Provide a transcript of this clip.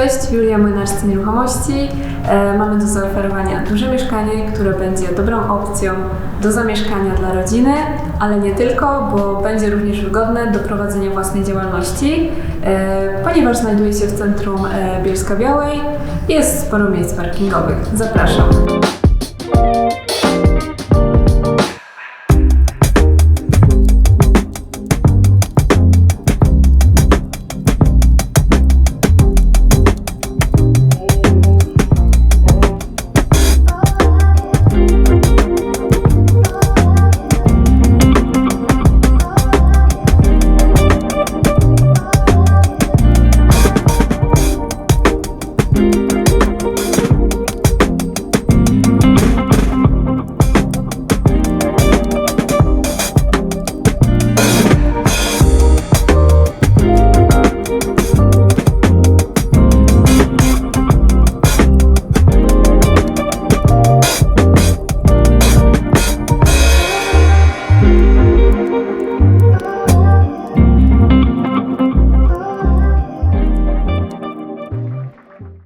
Cześć, Julia Młynarz Nieruchomości. E, mamy do zaoferowania duże mieszkanie, które będzie dobrą opcją do zamieszkania dla rodziny, ale nie tylko, bo będzie również wygodne do prowadzenia własnej działalności, e, ponieważ znajduje się w centrum e, Bielska Białej i jest sporo miejsc parkingowych. Zapraszam.